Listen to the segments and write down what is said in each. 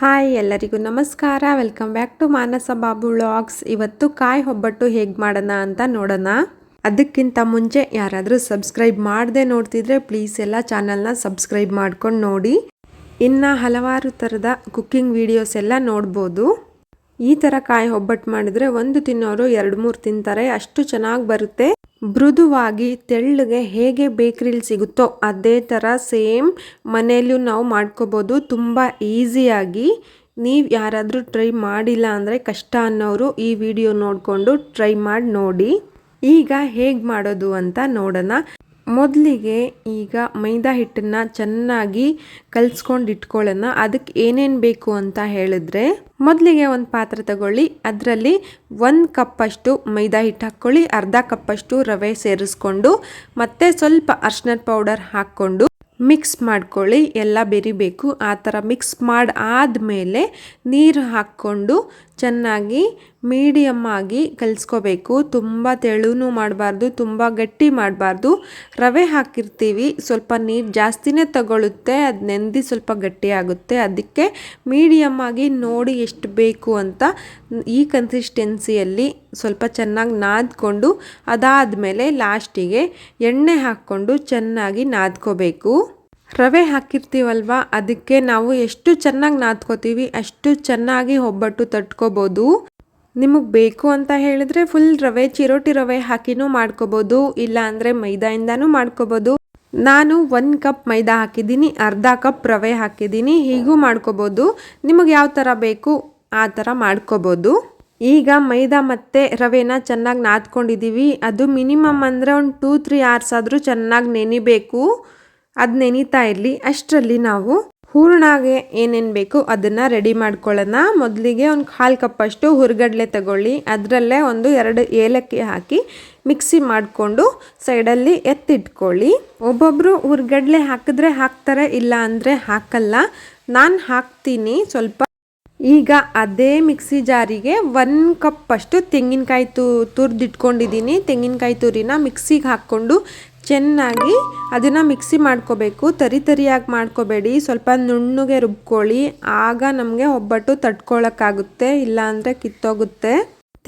Hi ಎಲ್ಲರಿಗೂ ನಮಸ್ಕಾರ. Welcome back to Manasa Babu vlogs ಇವತ್ತು ಕಾಯಿ ಒಬ್ಬಟ್ಟು ಹೇಗೆ ಮಾಡೋಣ ಅಂತ ನೋಡೋಣ. ಅದಕ್ಕಿಂತ ಮುಂಚೆ ಯಾರಾದರೂ ಸಬ್ಸ್ಕ್ರೈಬ್ ಮಾಡದೆ ನೋಡ್ತಿದ್ರೆ ಪ್ಲೀಸ್ ಎಲ್ಲ ಚಾನಲ್ನ ಸಬ್ಸ್ಕ್ರೈಬ್ ಮಾಡ್ಕೊಂಡು ನೋಡಿ. ಇನ್ನು ಹಲವಾರು ಥರದ ಕುಕ್ಕಿಂಗ್ ವೀಡಿಯೋಸ್ ಎಲ್ಲ ನೋಡ್ಬೋದು. ಈ ಥರ ಕಾಯಿ ಒಬ್ಬಟ್ಟು ಮಾಡಿದರೆ ಒಂದು ತಿನ್ನೋರು ಎರಡು ಮೂರು ತಿಂತಾರೆ. ಅಷ್ಟು ಚೆನ್ನಾಗಿ ಬರುತ್ತೆ. ಮೃದುವಾಗಿ ತೆಳ್ಳಗೆ ಹೇಗೆ ಬೇಕ್ರಿಲಿ ಸಿಗುತ್ತೋ ಅದೇ ಥರ ಸೇಮ್ ಮನೆಯಲ್ಲೂ ನಾವು ಮಾಡ್ಕೋಬೋದು. ತುಂಬ ಈಸಿಯಾಗಿ. ನೀವು ಯಾರಾದರೂ ಟ್ರೈ ಮಾಡಿಲ್ಲ ಅಂದರೆ ಕಷ್ಟ ಅನ್ನೋರು ಈ ವಿಡಿಯೋ ನೋಡಿಕೊಂಡು ಟ್ರೈ ಮಾಡಿ ನೋಡಿ. ಈಗ ಹೇಗೆ ಮಾಡೋದು ಅಂತ ನೋಡೋಣ. ಮೊದಲಿಗೆ ಈಗ ಮೈದಾ ಹಿಟ್ಟನ್ನು ಚೆನ್ನಾಗಿ ಕಲಿಸ್ಕೊಂಡು ಇಟ್ಕೊಳ್ಳೋಣ ಅದಕ್ಕೆ ಏನೇನು ಬೇಕು ಅಂತ ಹೇಳಿದ್ರೆ, ಮೊದಲಿಗೆ ಒಂದು ಪಾತ್ರೆ ತಗೊಳ್ಳಿ. ಅದರಲ್ಲಿ ಒಂದು ಕಪ್ಪಷ್ಟು ಮೈದಾ ಹಿಟ್ಟು ಹಾಕ್ಕೊಳ್ಳಿ, ಅರ್ಧ ಕಪ್ಪಷ್ಟು ರವೆ ಸೇರಿಸ್ಕೊಂಡು, ಮತ್ತೆ ಸ್ವಲ್ಪ ಅರ್ಶಿನದ ಪೌಡರ್ ಹಾಕ್ಕೊಂಡು ಮಿಕ್ಸ್ ಮಾಡ್ಕೊಳ್ಳಿ. ಎಲ್ಲ ಬೆರಿಬೇಕು. ಆ ಥರ ಮಿಕ್ಸ್ ಮಾಡಿ ಆದಮೇಲೆ ನೀರು ಹಾಕ್ಕೊಂಡು ಚೆನ್ನಾಗಿ ಮೀಡಿಯಮ್ ಆಗಿ ಕಲಿಸ್ಕೋಬೇಕು. ತುಂಬ ತೆಳುನೂ ಮಾಡಬಾರ್ದು, ತುಂಬ ಗಟ್ಟಿ ಮಾಡಬಾರ್ದು. ರವೆ ಹಾಕಿರ್ತೀವಿ, ಸ್ವಲ್ಪ ನೀರು ಜಾಸ್ತಿನೇ ತಗೊಳುತ್ತೆ, ಅದು ನೆಂದಿ ಸ್ವಲ್ಪ ಗಟ್ಟಿ ಆಗುತ್ತೆ. ಅದಕ್ಕೆ ಮೀಡಿಯಮ್ ಆಗಿ ನೋಡಿ ಎಷ್ಟು ಬೇಕು ಅಂತ ಈ ಕನ್ಸಿಸ್ಟೆನ್ಸಿಯಲ್ಲಿ ಸ್ವಲ್ಪ ಚೆನ್ನಾಗಿ ನಾದ್ಕೊಂಡು, ಅದಾದಮೇಲೆ ಲಾಸ್ಟಿಗೆ ಎಣ್ಣೆ ಹಾಕ್ಕೊಂಡು ಚೆನ್ನಾಗಿ ನಾದ್ಕೋಬೇಕು. ರವೆ ಹಾಕಿರ್ತೀವಲ್ವ? ಅದಕ್ಕೆ ನಾವು ಎಷ್ಟು ಚೆನ್ನಾಗಿ ನಾದ್ಕೋತೀವಿ, ಅಷ್ಟು ಚೆನ್ನಾಗಿ ಒಬ್ಬಟ್ಟು ತಟ್ಕೋಬೋದು. ನಿಮಗೆ ಬೇಕು ಅಂತ ಹೇಳಿದ್ರೆ ಫುಲ್ ರವೆ, ಚಿರೋಟಿ ರವೆ ಹಾಕಿನೂ ಮಾಡ್ಕೋಬೋದು ಇಲ್ಲ ಅಂದರೆ ಮೈದಾಯಿಂದನೂ ಮಾಡ್ಕೋಬೋದು. ನಾನು ಒಂದು ಕಪ್ ಮೈದಾ ಹಾಕಿದ್ದೀನಿ, ಅರ್ಧ ಕಪ್ ರವೆ ಹಾಕಿದ್ದೀನಿ, ಹೀಗೂ ಮಾಡ್ಕೋಬೋದು. ನಿಮಗೆ ಯಾವ ಥರ ಬೇಕು, ಆ ಥರ ಮಾಡ್ಕೋಬೋದು. ಈಗ ಮೈದಾ ಮತ್ತು ರವೆನ ಚೆನ್ನಾಗಿ ನಾದ್ಕೊಂಡಿದ್ದೀವಿ ಅದು ಮಿನಿಮಮ್ ಅಂದರೆ ಒಂದು ಟೂ ತ್ರೀ ಅವರ್ಸ್ ಆದರೂ ಚೆನ್ನಾಗಿ ನೆನಿಬೇಕು. ಅದು ನೆನೀತಾ ಇರಲಿ. ಅಷ್ಟರಲ್ಲಿ ನಾವು ಹೂರ್ಣಾಗೆ ಏನೇನು ಬೇಕು ಅದನ್ನು ರೆಡಿ ಮಾಡ್ಕೊಳ್ಳೋಣ. ಮೊದಲಿಗೆ ಒಂದು ಕಾಲು ಕಪ್ಪಷ್ಟು ಹುರ್ಗಡ್ಲೆ ತಗೊಳ್ಳಿ. ಅದರಲ್ಲೇ ಒಂದು ಎರಡು ಏಲಕ್ಕಿ ಹಾಕಿ ಮಿಕ್ಸಿ ಮಾಡಿಕೊಂಡು ಸೈಡಲ್ಲಿ ಎತ್ತಿಟ್ಕೊಳ್ಳಿ. ಒಬ್ಬೊಬ್ಬರು ಹುರ್ಗಡ್ಲೆ ಹಾಕಿದ್ರೆ ಹಾಕ್ತಾರೆ, ಇಲ್ಲ ಅಂದರೆ ಹಾಕಲ್ಲ. ನಾನು ಹಾಕ್ತೀನಿ ಸ್ವಲ್ಪ. ಈಗ ಅದೇ ಮಿಕ್ಸಿ ಜಾರಿಗೆ ಒಂದು ಕಪ್ಪಷ್ಟು ತೆಂಗಿನಕಾಯಿ ತು ತುರಿದಿಟ್ಕೊಂಡಿದ್ದೀನಿ ತೆಂಗಿನಕಾಯಿ ತುರಿನ ಮಿಕ್ಸಿಗೆ ಹಾಕ್ಕೊಂಡು ಚೆನ್ನಾಗಿ ಅದನ್ನು ಮಿಕ್ಸಿ ಮಾಡ್ಕೋಬೇಕು. ತರಿ ತರಿಯಾಗಿ ಮಾಡ್ಕೋಬೇಡಿ. ಸ್ವಲ್ಪ ನುಣ್ಣಗೆ ರುಬ್ಕೊಳ್ಳಿ. ಆಗ ನಮಗೆ ಒಬ್ಬಟ್ಟು ತಟ್ಕೊಳ್ಳೋಕ್ಕಾಗುತ್ತೆ ಇಲ್ಲಾಂದರೆ ಕಿತ್ತೋಗುತ್ತೆ.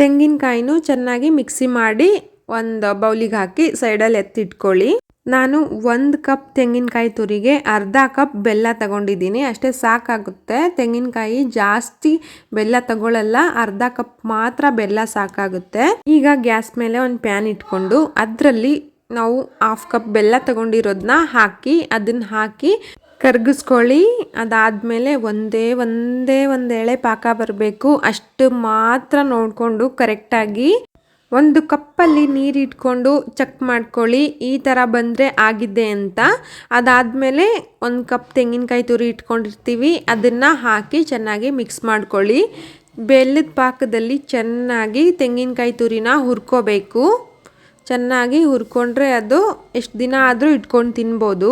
ತೆಂಗಿನಕಾಯಿನೂ ಚೆನ್ನಾಗಿ ಮಿಕ್ಸಿ ಮಾಡಿ ಒಂದು ಬೌಲಿಗೆ ಹಾಕಿ ಸೈಡಲ್ಲಿ ಎತ್ತಿಟ್ಕೊಳ್ಳಿ. ನಾನು ಒಂದು ಕಪ್ ತೆಂಗಿನಕಾಯಿ ತುರಿಗೆ, ಅರ್ಧ ಕಪ್ ಬೆಲ್ಲ ತಗೊಂಡಿದ್ದೀನಿ. ಅಷ್ಟೇ ಸಾಕಾಗುತ್ತೆ. ತೆಂಗಿನಕಾಯಿ ಜಾಸ್ತಿ ಬೆಲ್ಲ ತಗೊಳ್ಳಲ್ಲ ಅರ್ಧ ಕಪ್ ಮಾತ್ರ ಬೆಲ್ಲ ಸಾಕಾಗುತ್ತೆ. ಈಗ ಗ್ಯಾಸ್ ಮೇಲೆ ಒಂದು ಪ್ಯಾನ್ ಇಟ್ಕೊಂಡು, ಅದರಲ್ಲಿ ನಾವು ಹಾಫ್ ಕಪ್ ಬೆಲ್ಲ ತಗೊಂಡಿರೋದನ್ನ ಹಾಕಿ, ಅದನ್ನ ಹಾಕಿ ಕರ್ಗಿಸ್ಕೊಳ್ಳಿ. ಅದಾದಮೇಲೆ ಒಂದೇ ಒಂದೇ, ಒಂದು ಎಳೆ ಪಾಕ ಬರಬೇಕು. ಅಷ್ಟು ಮಾತ್ರ ನೋಡಿಕೊಂಡು ಕರೆಕ್ಟಾಗಿ ಒಂದು ಕಪ್ಪಲ್ಲಿ ನೀರಿಟ್ಕೊಂಡು ಚೆಕ್ ಮಾಡ್ಕೊಳ್ಳಿ. ಈ ಥರ ಬಂದರೆ ಆಗಿದೆ ಅಂತ. ಅದಾದಮೇಲೆ ಒಂದು ಕಪ್ ತೆಂಗಿನಕಾಯಿ ತುರಿ ಇಟ್ಕೊಂಡಿರ್ತೀವಿ. ಅದನ್ನು ಹಾಕಿ ಚೆನ್ನಾಗಿ ಮಿಕ್ಸ್ ಮಾಡ್ಕೊಳ್ಳಿ. ಬೆಲ್ಲದ ಪಾಕದಲ್ಲಿ ಚೆನ್ನಾಗಿ ತೆಂಗಿನಕಾಯಿ ತುರಿನ ಹುರ್ಕೋಬೇಕು. ಚೆನ್ನಾಗಿ ಹುರ್ಕೊಂಡ್ರೆ ಅದು ಎಷ್ಟು ದಿನ ಆದರೂ ಇಟ್ಕೊಂಡು ತಿನ್ಬೋದು.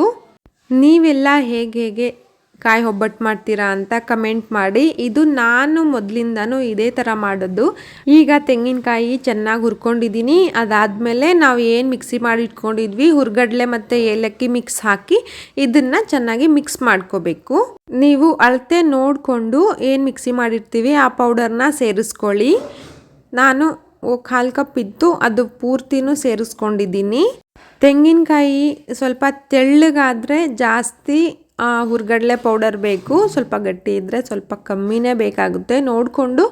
ನೀವೆಲ್ಲ ಹೇಗೆ ಹೇಗೆ ಕಾಯಿ ಒಬ್ಬಟ್ಟು ಮಾಡ್ತೀರಾ ಅಂತ ಕಮೆಂಟ್ ಮಾಡಿ. ಇದು ನಾನು ಮೊದಲಿಂದನೂ ಇದೇ ಥರ ಮಾಡೋದು. ಈಗ ತೆಂಗಿನಕಾಯಿ ಚೆನ್ನಾಗಿ ಹುರ್ಕೊಂಡಿದ್ದೀನಿ ಅದಾದಮೇಲೆ ನಾವು ಏನು ಮಿಕ್ಸಿ ಮಾಡಿ ಇಟ್ಕೊಂಡಿದ್ವಿ, ಹುರ್ಗಡ್ಲೆ ಮತ್ತು ಏಲಕ್ಕಿ ಮಿಕ್ಸ್ ಹಾಕಿ ಇದನ್ನು ಚೆನ್ನಾಗಿ ಮಿಕ್ಸ್ ಮಾಡ್ಕೋಬೇಕು. ನೀವು ಅಳತೆ ನೋಡಿಕೊಂಡು ಏನು ಮಿಕ್ಸಿ ಮಾಡಿರ್ತೀವಿ ಆ ಪೌಡರ್ನ ಸೇರಿಸ್ಕೊಳ್ಳಿ. ನಾನು ಕಾಲು ಕಪ್ ಇತ್ತು ಅದು ಪೂರ್ತಿನೂ ಸೇರಿಸ್ಕೊಂಡಿದ್ದೀನಿ. ತೆಂಗಿನಕಾಯಿ ಸ್ವಲ್ಪ ತೆಳ್ಳಗಾದರೆ ಜಾಸ್ತಿ ಹುರ್ಗಡಲೆ ಪೌಡರ್ ಬೇಕು. ಸ್ವಲ್ಪ ಗಟ್ಟಿ ಇದ್ದರೆ ಸ್ವಲ್ಪ ಕಮ್ಮಿನೇ ಬೇಕಾಗುತ್ತೆ. ನೋಡಿಕೊಂಡು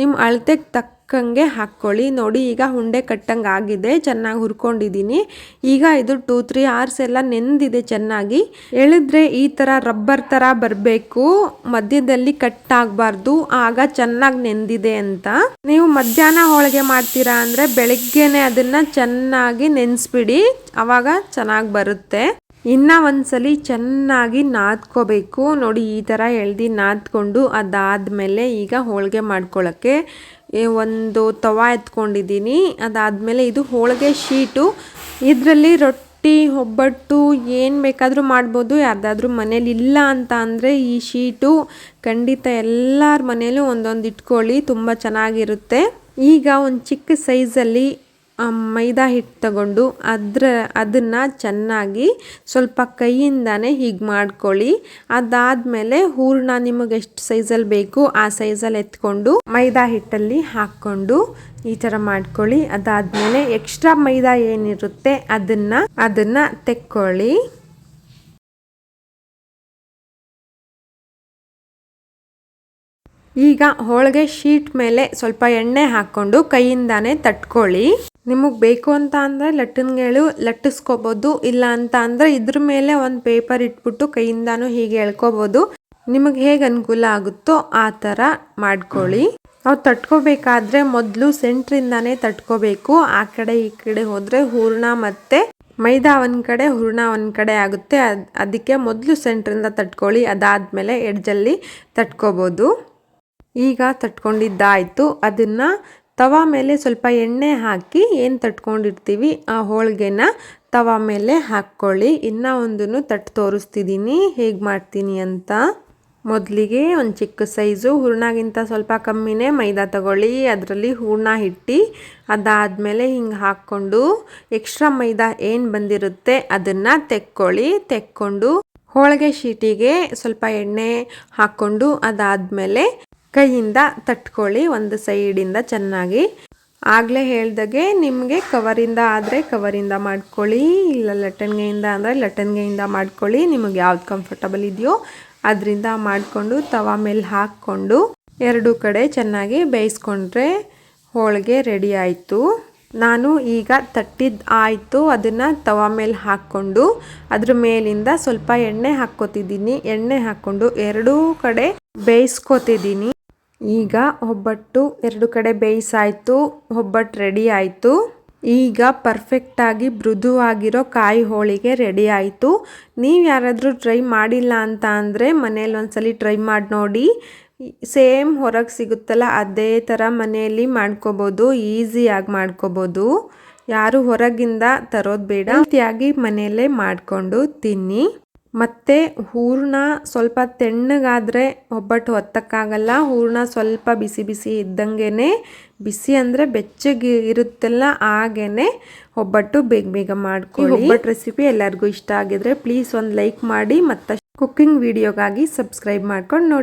ನಿಮ್ಮ ಅಳತೆಗೆ ತಕ್ಕಂಗೆ ಹಾಕ್ಕೊಳ್ಳಿ. ನೋಡಿ, ಈಗ ಹುಂಡೆ ಕಟ್ಟಂಗೆ ಆಗಿದೆ ಚೆನ್ನಾಗಿ ಹುರ್ಕೊಂಡಿದ್ದೀನಿ ಈಗ ಇದು ಟೂ ತ್ರೀ ಅವರ್ಸ್ ಎಲ್ಲ ನೆಂದಿದೆ ಚೆನ್ನಾಗಿ. ಎಳೆದ್ರೆ ಈ ಥರ ರಬ್ಬರ್ ಥರ ಬರಬೇಕು. ಮಧ್ಯದಲ್ಲಿ ಕಟ್ ಆಗಬಾರ್ದು. ಆಗ ಚೆನ್ನಾಗಿ ನೆಂದಿದೆ ಅಂತ. ನೀವು ಮಧ್ಯಾಹ್ನ ಹೋಳಿಗೆ ಮಾಡ್ತೀರಾ ಅಂದರೆ ಬೆಳಗ್ಗೆನೆ ಅದನ್ನು ಚೆನ್ನಾಗಿ ನೆನೆಸ್ಬಿಡಿ. ಆವಾಗ ಚೆನ್ನಾಗಿ ಬರುತ್ತೆ. ಇನ್ನು ಒಂದ್ಸಲಿ ಚೆನ್ನಾಗಿ ನಾದ್ಕೋಬೇಕು. ನೋಡಿ, ಈ ಥರ ಎಳ್ದು ನಾದ್ಕೊಂಡು ಅದಾದಮೇಲೆ ಈಗ ಹೋಳಿಗೆ ಮಾಡ್ಕೊಳ್ಳೋಕ್ಕೆ ಒಂದು ತವಾ ಎತ್ಕೊಂಡಿದ್ದೀನಿ. ಅದಾದಮೇಲೆ ಇದು ಹೋಳಿಗೆ ಶೀಟು. ಇದರಲ್ಲಿ ರೊಟ್ಟಿ, ಒಬ್ಬಟ್ಟು ಏನು ಬೇಕಾದರೂ ಮಾಡ್ಬೋದು. ಯಾರ್ದಾದ್ರೂ ಮನೇಲಿ ಇಲ್ಲ ಅಂತ ಅಂದರೆ ಈ ಶೀಟು ಖಂಡಿತ ಎಲ್ಲರ ಮನೇಲೂ ಒಂದೊಂದು ಇಟ್ಕೊಳ್ಳಿ, ತುಂಬ ಚೆನ್ನಾಗಿರುತ್ತೆ. ಈಗ ಒಂದು ಚಿಕ್ಕ ಸೈಜಲ್ಲಿ ಮೈದಾ ಹಿಟ್ಟು ತಗೊಂಡು ಅದ್ರ, ಅದನ್ನು ಚೆನ್ನಾಗಿ ಸ್ವಲ್ಪ ಕೈಯಿಂದನೇ ಹೀಗೆ ಮಾಡ್ಕೊಳ್ಳಿ. ಅದಾದಮೇಲೆ ಹೂರಣ ನಿಮಗೆ ಎಷ್ಟು ಸೈಜಲ್ಲಿ ಬೇಕು ಆ ಸೈಜಲ್ಲಿ ಎತ್ಕೊಂಡು ಮೈದಾ ಹಿಟ್ಟಲ್ಲಿ ಹಾಕ್ಕೊಂಡು ಈ ಥರ ಮಾಡ್ಕೊಳ್ಳಿ. ಅದಾದಮೇಲೆ ಎಕ್ಸ್ಟ್ರಾ ಮೈದಾ ಏನಿರುತ್ತೆ ಅದನ್ನು ಅದನ್ನು ತೆಕ್ಕೊಳ್ಳಿ. ಈಗ ಹೋಳಿಗೆ ಶೀಟ್ ಮೇಲೆ ಸ್ವಲ್ಪ ಎಣ್ಣೆ ಹಾಕ್ಕೊಂಡು ಕೈಯಿಂದಾನೆ ತಟ್ಕೊಳ್ಳಿ. ನಿಮಗೆ ಬೇಕು ಅಂತ ಅಂದರೆ ಲಟ್ಟನ್ಗಳು ಲಟ್ಟಿಸ್ಕೋಬೋದು, ಇಲ್ಲ ಅಂತ ಅಂದರೆ ಇದ್ರ ಮೇಲೆ ಒಂದು ಪೇಪರ್ ಇಟ್ಬಿಟ್ಟು ಕೈಯಿಂದಾನು ಹೀಗೆ ಎಳ್ಕೊಬೋದು. ನಿಮಗೆ ಹೇಗೆ ಅನುಕೂಲ ಆಗುತ್ತೋ ಆ ಥರ ಮಾಡ್ಕೊಳ್ಳಿ. ನಾವು ತಟ್ಕೋಬೇಕಾದ್ರೆ ಮೊದಲು ಸೆಂಟ್ರಿಂದಾನೇ ತಟ್ಕೋಬೇಕು. ಆ ಕಡೆ ಈ ಕಡೆ ಹೋದರೆ ಹೂರ್ಣ ಮತ್ತು ಮೈದಾ ಒಂದು ಕಡೆ, ಹೂರ್ಣ ಒಂದು ಕಡೆ ಆಗುತ್ತೆ. ಅದು, ಅದಕ್ಕೆ ಮೊದಲು ಸೆಂಟ್ರಿಂದ ತಟ್ಕೊಳ್ಳಿ. ಅದಾದಮೇಲೆ ಎಡ್ಜಲ್ಲಿ ತಟ್ಕೋಬೋದು. ಈಗ ತಟ್ಕೊಂಡಿದ್ದಾಯಿತು. ಅದನ್ನು ತವಾ ಮೇಲೆ ಸ್ವಲ್ಪ ಎಣ್ಣೆ ಹಾಕಿ ಏನು ತಟ್ಕೊಂಡಿರ್ತೀವಿ? ಆ ಹೋಳಿಗೆನ ತವಾ ಮೇಲೆ ಹಾಕ್ಕೊಳ್ಳಿ. ಇನ್ನೂ ಒಂದನ್ನು ತಟ್ಟು ತೋರಿಸ್ತಿದ್ದೀನಿ ಹೇಗೆ ಮಾಡ್ತೀನಿ ಅಂತ. ಮೊದಲಿಗೆ ಒಂದು ಚಿಕ್ಕ ಸೈಜು. ಹೂರ್ಣಗಿಂತ ಸ್ವಲ್ಪ ಕಮ್ಮಿನೇ ಮೈದಾ ತಗೊಳ್ಳಿ. ಅದರಲ್ಲಿ ಹೂರ್ಣ ಹಿಟ್ಟು, ಅದಾದಮೇಲೆ ಹಿಂಗೆ ಹಾಕ್ಕೊಂಡು ಎಕ್ಸ್ಟ್ರಾ ಮೈದಾ ಏನು ಬಂದಿರುತ್ತೆ ಅದನ್ನು ತೆಕ್ಕೊಳ್ಳಿ. ತೆಕ್ಕೊಂಡು ಹೋಳಿಗೆ ಶೀಟಿಗೆ ಸ್ವಲ್ಪ ಎಣ್ಣೆ ಹಾಕ್ಕೊಂಡು ಅದಾದಮೇಲೆ ಕೈಯಿಂದ ತಟ್ಕೊಳ್ಳಿ, ಒಂದು ಸೈಡಿಂದ ಚೆನ್ನಾಗಿ. ಆಗಲೇ ಹೇಳ್ದಾಗೆ ನಿಮಗೆ ಕವರಿಂದ ಆದರೆ ಕವರಿಂದ ಮಾಡ್ಕೊಳ್ಳಿ, ಇಲ್ಲ ಲಟ್ಟನ್ಗೆಯಿಂದ ಅಂದರೆ ಲಟ್ಟನ್ಗೆಯಿಂದ ಮಾಡ್ಕೊಳ್ಳಿ, ನಿಮಗೆ ಯಾವ್ದು ಕಂಫರ್ಟಬಲ್ ಇದೆಯೋ ಅದರಿಂದ ಮಾಡಿಕೊಂಡು ತವಾ ಮೇಲೆ ಹಾಕ್ಕೊಂಡು ಎರಡು ಕಡೆ ಚೆನ್ನಾಗಿ ಬೇಯಿಸ್ಕೊಂಡ್ರೆ ಹೋಳಿಗೆ ರೆಡಿ ಆಯಿತು. ನಾನು ಈಗ ತಟ್ಟಿದ್ದು ಆಯಿತು, ಅದನ್ನು ತವಾ ಮೇಲೆ ಹಾಕ್ಕೊಂಡು ಅದ್ರ ಮೇಲಿಂದ ಸ್ವಲ್ಪ ಎಣ್ಣೆ ಹಾಕ್ಕೋತಿದ್ದೀನಿ. ಎಣ್ಣೆ ಹಾಕ್ಕೊಂಡು ಎರಡೂ ಕಡೆ ಬೇಯಿಸ್ಕೊತಿದ್ದೀನಿ. ಈಗ ಒಬ್ಬಟ್ಟು ಎರಡು ಕಡೆ ಬೇಯಿಸಾಯಿತು, ಒಬ್ಬಟ್ಟು ರೆಡಿ ಆಯಿತು. ಈಗ ಪರ್ಫೆಕ್ಟಾಗಿ ಮೃದುವಾಗಿರೋ ಕಾಯಿ ಹೋಳಿಗೆ ರೆಡಿ ಆಯಿತು. ನೀವು ಯಾರಾದರೂ ಟ್ರೈ ಮಾಡಿಲ್ಲ ಅಂತ ಅಂದರೆ ಮನೇಲಿ ಒಂದ್ಸಲಿ ಟ್ರೈ ಮಾಡಿ ನೋಡಿ. ಸೇಮ್ ಹೊರಗೆ ಸಿಗುತ್ತಲ್ಲ, ಅದೇ ಥರ ಮನೆಯಲ್ಲಿ ಮಾಡ್ಕೋಬೋದು ಈಸಿಯಾಗಿ ಮಾಡ್ಕೋಬೋದು. ಯಾರು ಹೊರಗಿಂದ ತರೋದು ಬೇಡ ರೀತಿಯಾಗಿ ಮನೆಯಲ್ಲೇ ಮಾಡಿಕೊಂಡು ತಿನ್ನಿ. ಮತ್ತು ಹೂರಣ ಸ್ವಲ್ಪ ತೆಣ್ಣಗಾದರೆ ಒಬ್ಬಟ್ಟು ಹೊತ್ತಕ್ಕಾಗಲ್ಲ ಹೂರಣ ಸ್ವಲ್ಪ ಬಿಸಿ ಬಿಸಿ ಇದ್ದಂಗೆ ಬಿಸಿ ಅಂದರೆ ಬೆಚ್ಚಗೆ ಇರುತ್ತಲ್ಲ ಹಾಗೇನೆ ಒಬ್ಬಟ್ಟು ಬೇಗ ಬೇಗ ಮಾಡ್ಕೊಳ್ಳಿ. ಒಬ್ಬಟ್ಟು ರೆಸಿಪಿ ಎಲ್ಲರಿಗೂ ಇಷ್ಟ ಆಗಿದ್ರೆ ಪ್ಲೀಸ್ ಒಂದು ಲೈಕ್ ಮಾಡಿ ಮತ್ತು ಕುಕ್ಕಿಂಗ್ ವಿಡಿಯೋಗಾಗಿ ಸಬ್ಸ್ಕ್ರೈಬ್ ಮಾಡ್ಕೊಂಡು ನೋಡಿ.